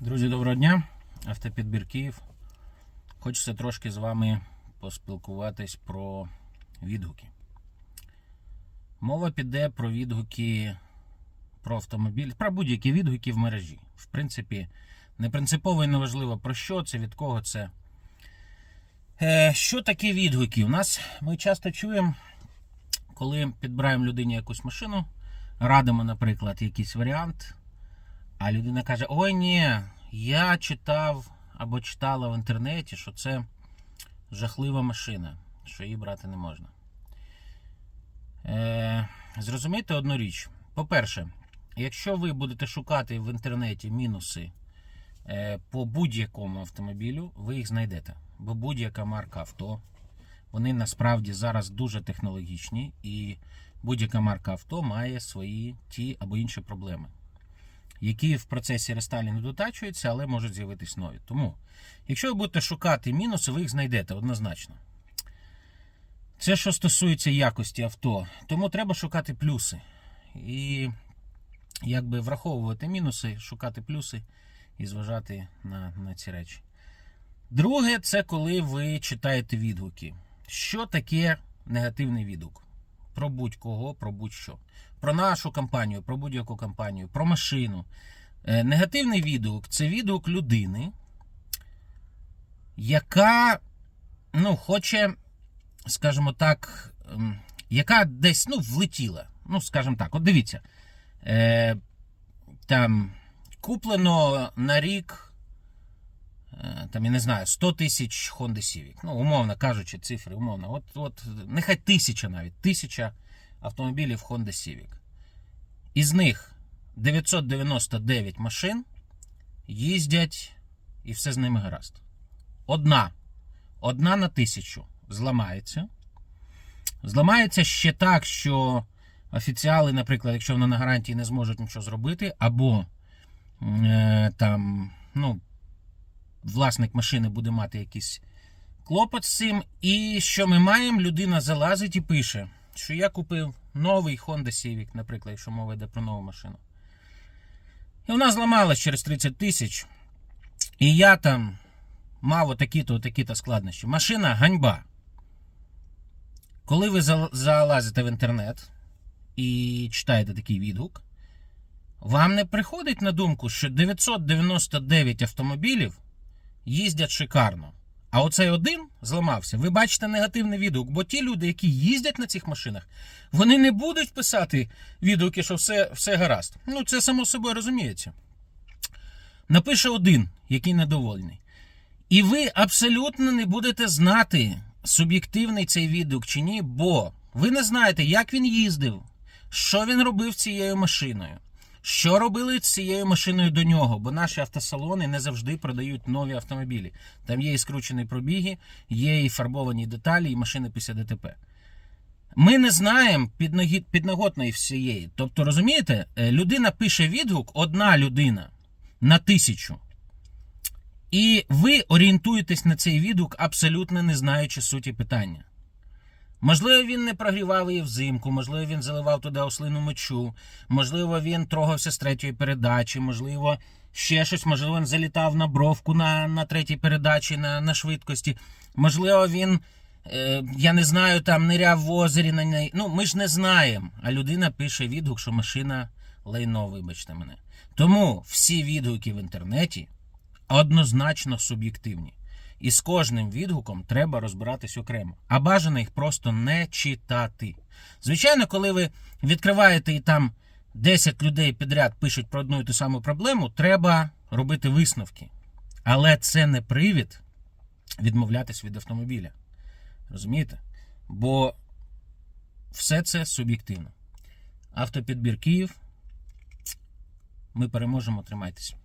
Друзі, доброго дня. Автопідбір Київ. Хочеться трошки з вами поспілкуватись про відгуки. Мова піде про відгуки про автомобіль, про будь-які відгуки в мережі. В принципі, не принципово і не важливо про що це, від кого це. Е, що таке відгуки? У нас ми часто чуємо, коли підбираємо людині якусь машину, радимо, наприклад, якийсь варіант. А людина каже: Ой, ні, я читав або читала в інтернеті, що це жахлива машина, що її брати не можна. Е, зрозумійте одну річ. По-перше, якщо ви будете шукати в інтернеті мінуси е, по будь-якому автомобілю, ви їх знайдете. Бо будь-яка марка авто, вони насправді зараз дуже технологічні, і будь-яка марка авто має свої ті або інші проблеми які в процесі рестайлінгу дотачуються, але можуть з'явитись нові. Тому, якщо ви будете шукати мінуси, ви їх знайдете однозначно. Це що стосується якості авто, тому треба шукати плюси. І якби враховувати мінуси, шукати плюси і зважати на, на ці речі. Друге, це коли ви читаєте відгуки. Що таке негативний відгук? Про будь-кого, про будь-що. Про нашу компанію, про будь-яку компанію, про машину. Е, Негативний відгук це відгук людини, яка ну, хоче, скажімо так, ем, яка десь ну, влетіла. Ну, скажімо так, от дивіться. Е, Там куплено на рік, там, я не знаю, 100 тисяч Honda Civic. Ну, умовно кажучи, цифри, умовно. От, от, нехай тисяча навіть, тисяча автомобілів Honda Civic. Із них 999 машин їздять і все з ними гаразд. Одна. Одна на тисячу зламається. Зламається ще так, що офіціали, наприклад, якщо вона на гарантії не зможуть нічого зробити, або е, там, ну, власник машини буде мати якийсь клопот з цим. І що ми маємо? Людина залазить і пише, що я купив новий Honda Civic, наприклад, якщо мова йде про нову машину. І вона зламалась через 30 тисяч. І я там мав отакі-то, такі-то складнощі. Машина ганьба. Коли ви залазите в інтернет і читаєте такий відгук, вам не приходить на думку, що 999 автомобілів їздять шикарно. А оцей один зламався. Ви бачите негативний відгук, бо ті люди, які їздять на цих машинах, вони не будуть писати відгуки, що все, все гаразд. Ну, це само собою розуміється. Напише один, який недовольний. І ви абсолютно не будете знати, суб'єктивний цей відгук чи ні, бо ви не знаєте, як він їздив, що він робив цією машиною. Що робили цією машиною до нього? Бо наші автосалони не завжди продають нові автомобілі. Там є і скручені пробіги, є і фарбовані деталі, і машини після ДТП. Ми не знаємо підноготної всієї. Тобто, розумієте, е, людина пише відгук, одна людина на тисячу. І ви орієнтуєтесь на цей відгук, абсолютно не знаючи суті питання. Можливо, він не прогрівав її взимку, можливо, він заливав туди ослину мочу, можливо, він трогався з третьої передачі, можливо, ще щось, можливо, він залітав на бровку на, на третій передачі на, на швидкості. Можливо, він, е, я не знаю, там ниряв в озері на неї. Ну, ми ж не знаємо. А людина пише відгук, що машина лайно, вибачте мене. Тому всі відгуки в інтернеті однозначно суб'єктивні. І з кожним відгуком треба розбиратись окремо. А бажано їх просто не читати. Звичайно, коли ви відкриваєте і там 10 людей підряд пишуть про одну і ту саму проблему, треба робити висновки. Але це не привід відмовлятись від автомобіля. Розумієте? Бо все це суб'єктивно. Автопідбір Київ. Ми переможемо, тримайтеся.